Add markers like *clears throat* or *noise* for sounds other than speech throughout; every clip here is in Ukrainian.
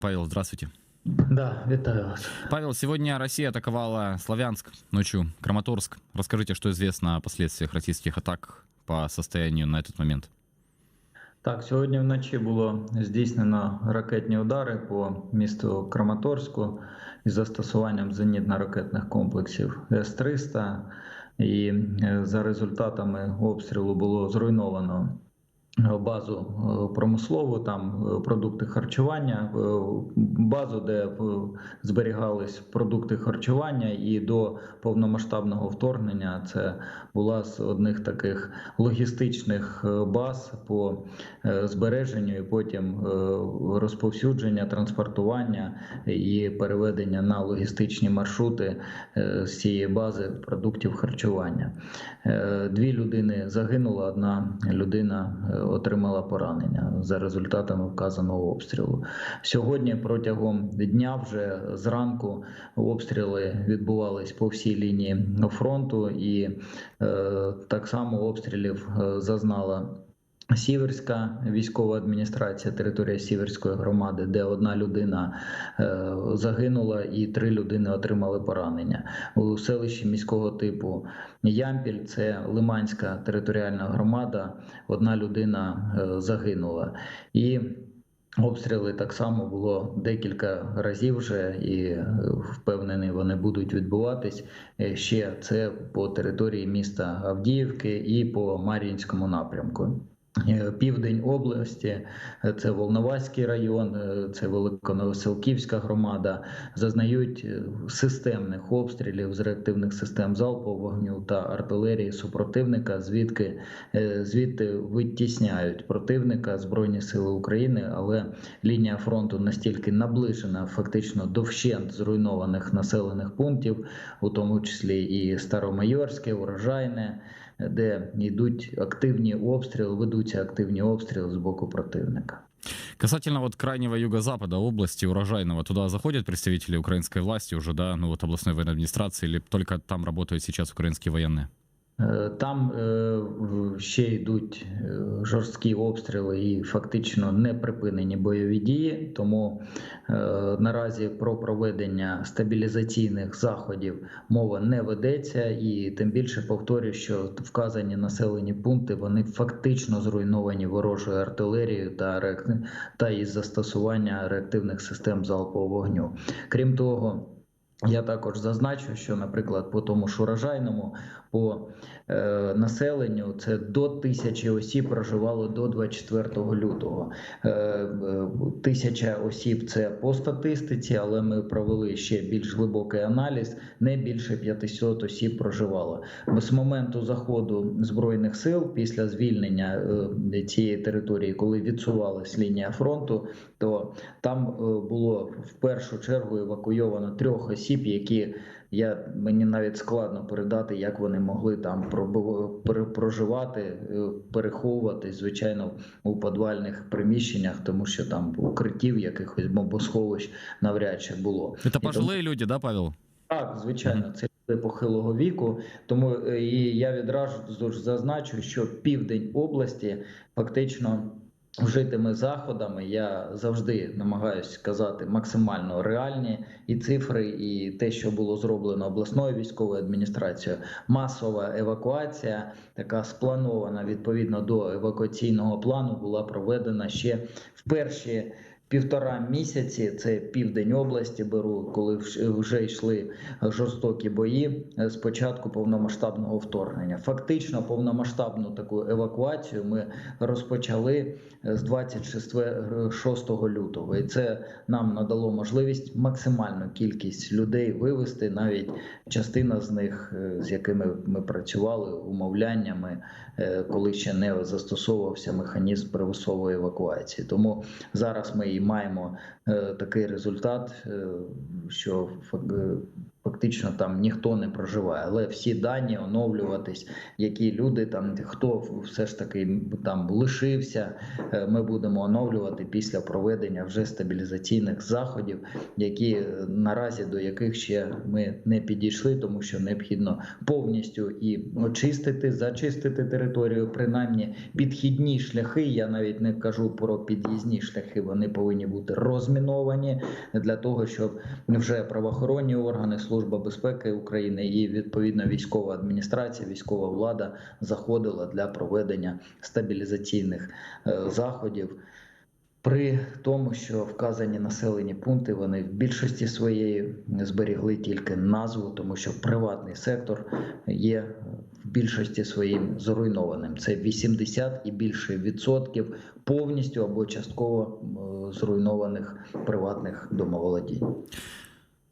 Павел, здравствуйте. Да, вітаю вас. Павел, сегодня Россия атаковала Славянск, ночью Краматорск. Расскажите, что известно о последствиях российских атак по состоянию на этот момент. Так, сьогодні вночі було здійснено ракетні удари по місту Краматорську із застосуванням зенітно-ракетних комплексів С-300. І е, за результатами обстрілу було зруйновано е, базу е, промислову, там е, продукти харчування, е, базу, де зберігались продукти харчування, і до повномасштабного вторгнення це була з одних таких логістичних баз по збереженню і потім розповсюдження, транспортування і переведення на логістичні маршрути з цієї бази продуктів харчування. Дві людини загинули, одна людина отримала поранення за результатами вказаного обстрілу. Сьогодні протягом дня вже зранку обстріли відбувались по всій лінії фронту, і е, так само обстрілів е, зазнала. Сіверська військова адміністрація, територія Сіверської громади, де одна людина е, загинула і три людини отримали поранення. У селищі міського типу Ямпіль, це Лиманська територіальна громада, одна людина е, загинула. І Обстріли так само було декілька разів вже, і е, впевнений, вони будуть відбуватись ще це по території міста Авдіївки і по Мар'їнському напрямку. Е, Південь області, е, це Волноваський район, е, це Великоновоселківська громада, зазнають системних обстрілів з реактивних систем залпового вогню та артилерії супротивника, звідки звідти витісняють противника Збройні Сили України, але лінія фронту настільки наближена, фактично до вщент зруйнованих населених пунктів, у тому числі і Старомайорське, Урожайне, де йдуть активні обстріли, ведуться активні обстріли з боку противника. Касательно вот крайнего юго-запада области, урожайного, туда заходят представители украинской власти уже, да, ну вот областной военной администрации, или только там работают сейчас украинские военные? Е, Там е, ще йдуть е, жорсткі обстріли і фактично не припинені бойові дії. Тому наразі про проведення стабілізаційних заходів мова не ведеться, і тим більше повторюю, що вказані населені пункти вони фактично зруйновані ворожою артилерією та реак- та із застосування реактивних систем залпового вогню. Крім того. Я також зазначу, що, наприклад, по тому ж урожайному по е, населенню це до тисячі осіб проживало до 24 лютого. Е, е, тисяча осіб це по статистиці, але ми провели ще більш глибокий аналіз. Не більше 500 осіб проживало. З моменту заходу збройних сил після звільнення е, цієї території, коли відсувалась лінія фронту, то там е, було в першу чергу евакуйовано трьох осіб, які я мені навіть складно передати, як вони могли там проживати, е, переховуватись, звичайно, у підвальних приміщеннях, тому що там укриттів якихось бомбосховищ навряд чи було. Это тому- люди, да, Павел? Так, звичайно, це люди похилого віку. Тому е, і я відразу зазначу, що південь області фактично вжитими заходами. Я завжди намагаюся казати максимально реальні і цифри, і те, що було зроблено обласною військовою адміністрацією. Масова евакуація, така спланована відповідно до евакуаційного плану, була проведена ще в перші. Півтора місяці це південь області беру, коли вже йшли жорстокі бої е, з початку повномасштабного вторгнення. Фактично, повномасштабну таку евакуацію ми розпочали е, з 26 лютого, і це нам надало можливість максимальну кількість людей вивести. Навіть частина з них, е, з якими ми працювали, умовляннями, е, коли ще не застосовувався механізм примусової евакуації. Тому зараз ми і маємо е, такий результат, е, що е, Фактично там ніхто не проживає, але всі дані оновлюватись, які люди там, хто все ж таки там лишився, е, ми будемо оновлювати після проведення вже стабілізаційних заходів, які е, наразі до яких ще ми не підійшли, тому що необхідно повністю і очистити, зачистити територію, принаймні підхідні шляхи. Я навіть не кажу про під'їзні шляхи. Вони повинні бути розміновані для того, щоб вже правоохоронні органи, служба безпеки України і відповідно військова адміністрація, військова влада заходила для проведення стабілізаційних е, заходів. При тому, що вказані населені пункти вони в більшості своєї зберігли тільки назву, тому що приватний сектор є в більшості своїм зруйнованим. Це 80 і більше відсотків повністю або частково зруйнованих приватних домоволодінь.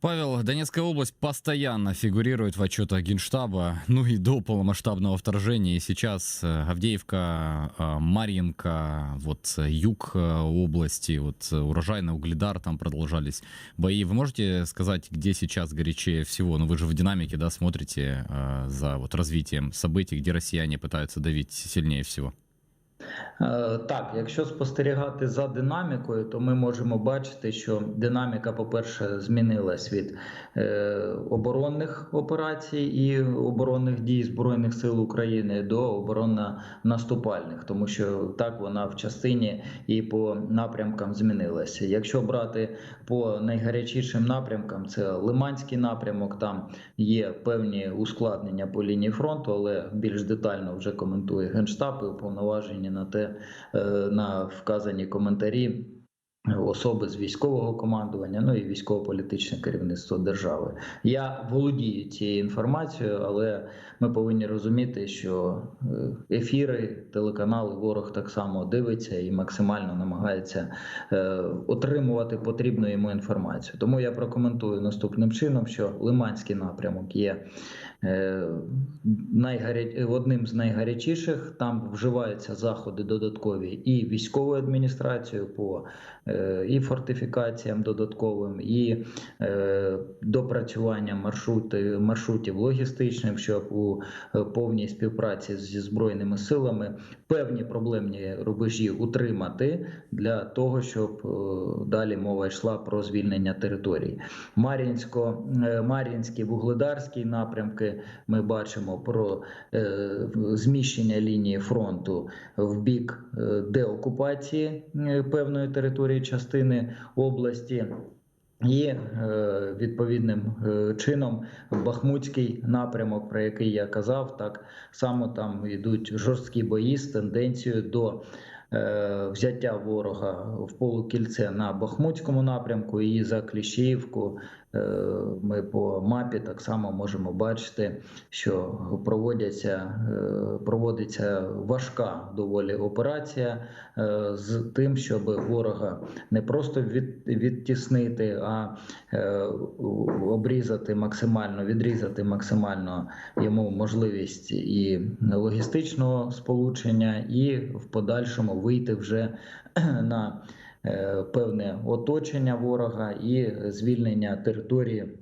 Павел, Донецкая область постоянно фигурирует в отчетах Генштаба, ну и до полномасштабного вторжения. И сейчас э, Авдеевка, э, Марьинка, вот э, юг области, вот урожайный Угледар, там продолжались бои. Вы можете сказать, где сейчас горячее всего? Ну вы же в динамике, да, смотрите за вот развитием событий, где россияне пытаются давить сильнее всего? Е, Так, якщо спостерігати за динамікою, то ми можемо бачити, що динаміка, по-перше, змінилась від е, оборонних операцій і оборонних дій Збройних сил України до оборонно-наступальних, тому що так вона в частині і по напрямкам змінилася. Якщо брати по найгарячішим напрямкам, це Лиманський напрямок, там є певні ускладнення по лінії фронту, але більш детально вже коментує Генштаб і уповноважені на те е, на вказані коментарі. Особи з військового командування, ну і військово-політичне керівництво держави. Я володію цією інформацією, але ми повинні розуміти, що е, ефіри, телеканали, ворог так само дивиться і максимально намагається е, отримувати потрібну йому інформацію. Тому я прокоментую наступним чином, що Лиманський напрямок є. Одним з найгарячіших. Там вживаються заходи додаткові і військовою адміністрацією по е, і фортифікаціям додатковим, і е, допрацюванням маршрути, маршрутів логістичним, щоб у е, повній співпраці зі збройними силами певні проблемні рубежі утримати для того, щоб е, далі мова йшла про звільнення території. Мар'їнсько, е, Мар'їнський, Вугледарський напрямки ми бачимо про е, зміщення лінії фронту в бік е, деокупації е, певної території частини області. І відповідним чином Бахмутський напрямок, про який я казав, так само там йдуть жорсткі бої з тенденцією до взяття ворога в полукільце на Бахмутському напрямку і за Кліщіївку. Е, Ми по мапі так само можемо бачити, що проводяться, е, проводиться важка доволі операція е, з тим, щоб ворога не просто від, відтіснити, а обрізати максимально, відрізати максимально йому можливість і логістичного сполучення, і в подальшому вийти вже *clears throat* на певне оточення ворога і звільнення території.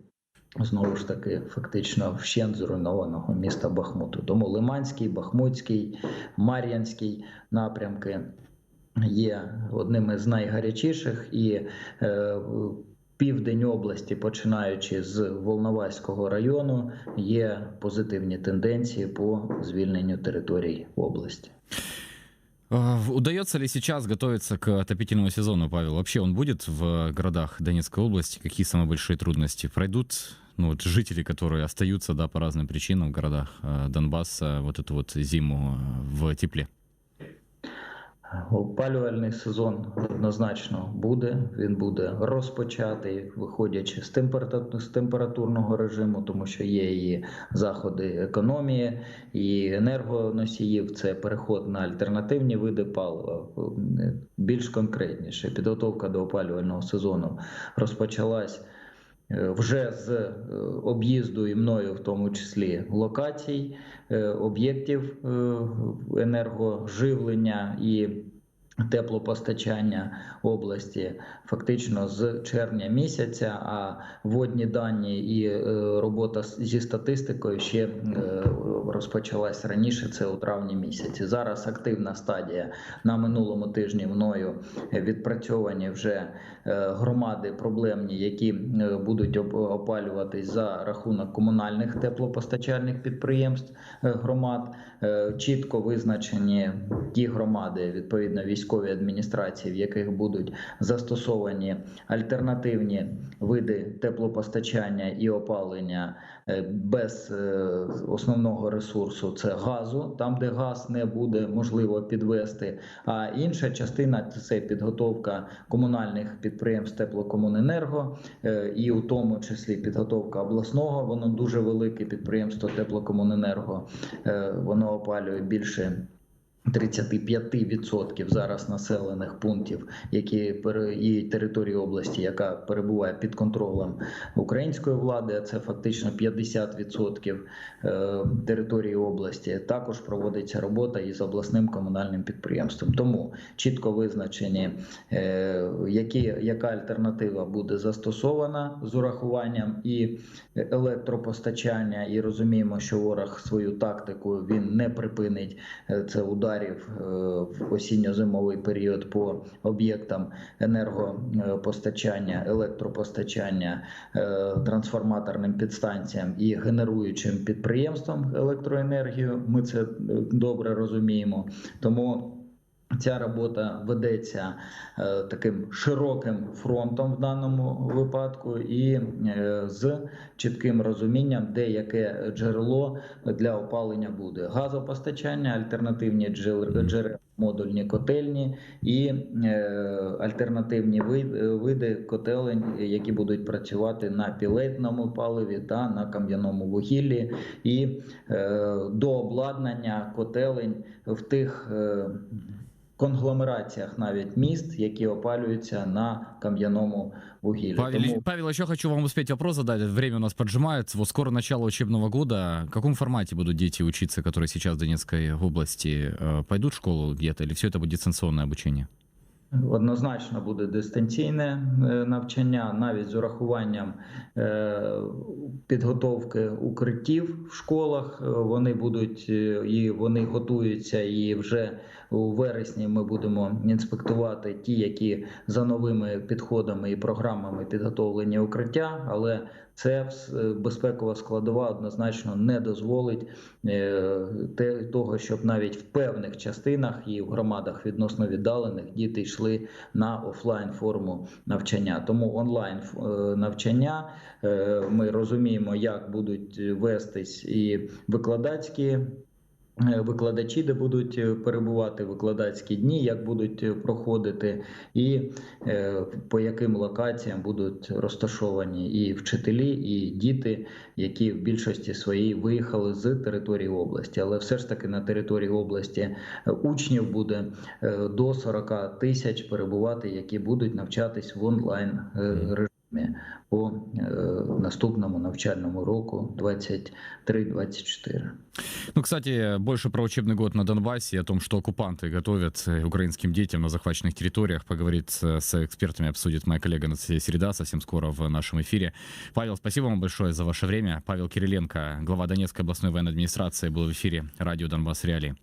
Знову ж таки, фактично вщент зруйнованого міста Бахмуту. Тому Лиманський, Бахмутський, Мар'янський напрямки є одними з найгарячіших, і е, південь області, починаючи з Волноваського району, є позитивні тенденції по звільненню територій області. А, Удается ли сейчас готовиться к отопительному сезону, Павел? Вообще он будет в городах Донецкой области? Какие самые большие трудности? Пройдут ну, вот жители, которые остаются да, по разным причинам в городах э, Донбасса вот эту вот зиму э, в тепле? Опалювальний сезон однозначно буде. Він буде розпочатий, виходячи з, з температурного режиму, тому що є і заходи економії, і енергоносіїв. Це переход на альтернативні види палива. Більш конкретніше, підготовка до опалювального сезону розпочалась. Е, Вже з е, об'їзду і мною, в тому числі локацій, е, об'єктів енергоживлення і Теплопостачання області фактично з червня місяця, а водні дані і е, робота зі статистикою ще е, розпочалась раніше. Це у травні місяці. Зараз активна стадія на минулому тижні мною відпрацьовані вже е, громади проблемні, які будуть опалюватись за рахунок комунальних теплопостачальних підприємств громад. Чітко визначені ті громади, відповідно військові адміністрації, в яких будуть застосовані альтернативні види теплопостачання і опалення е, без е, основного ресурсу це газу, там де газ не буде можливо підвести. А інша частина це підготовка комунальних підприємств теплокомуненерго, е, і у тому числі підготовка обласного. Воно дуже велике підприємство теплокомуненерго. Воно опалює більше. 35% зараз населених пунктів, які і території області, яка перебуває під контролем української влади, а це фактично 50% е, території області. Також проводиться робота із обласним комунальним підприємством. Тому чітко визначені, е, які, яка альтернатива буде застосована з урахуванням і електропостачання, і розуміємо, що ворог свою тактику він не припинить е, це ударів е, в осінньо-зимовий період по об'єктам енергопостачання, електропостачання, е, трансформаторним підстанціям і генеруючим підприємствам електроенергію. Ми це е, добре розуміємо. Тому Ця робота ведеться е, таким широким фронтом в даному випадку, і е, з чітким розумінням, де яке джерело для опалення буде: газопостачання, альтернативні джер- джерела, модульні котельні і е, альтернативні види котелень, які будуть працювати на пілетному паливі та на кам'яному вугіллі, і до обладнання котелень в тих е, конгломераціях навіть міст, які опалюються на кам'яному вугіллі. Павел, Тому Павел, еще хочу вам успеть вопрос задать. Время у нас поджимается. Вот скоро начало учебного года. В каком формате будут дети учиться, которые сейчас в Донецкой области? Э, Пойдут в школу где-то или все это будет дистанционное обучение? Однозначно буде дистанційне е, навчання, навіть з урахуванням е, підготовки укриттів в школах. Е, Вони будуть і вони готуються, і вже у вересні ми будемо інспектувати ті, які за новими підходами і програмами підготовлені укриття, але це е, безпекова складова однозначно не дозволить е, те, того, щоб навіть в певних частинах і в громадах відносно віддалених діти йшли на офлайн форму навчання. Тому онлайн е, навчання ми розуміємо, як будуть вестись і викладацькі. Е, Викладачі, де будуть е, перебувати викладацькі дні, як будуть е, проходити, і по яким локаціям будуть розташовані і вчителі, і діти, які в більшості своїй виїхали з території області. Але все ж таки на території області учнів буде до 40 тисяч перебувати, які будуть навчатись в онлайн режимі по наступному навчальному року 23-24. Ну, кстати, больше про учебный год на Донбассе и о том, что оккупанты готовят э, украинским детям на захваченных территориях, поговорит с, с экспертами, обсудит моя коллега Анастасия Середа совсем скоро в нашем эфире. Павел, спасибо вам большое за ваше время. Павел Кириленко, глава Донецкой областной военной администрации, был в эфире радио Донбасс Реалии.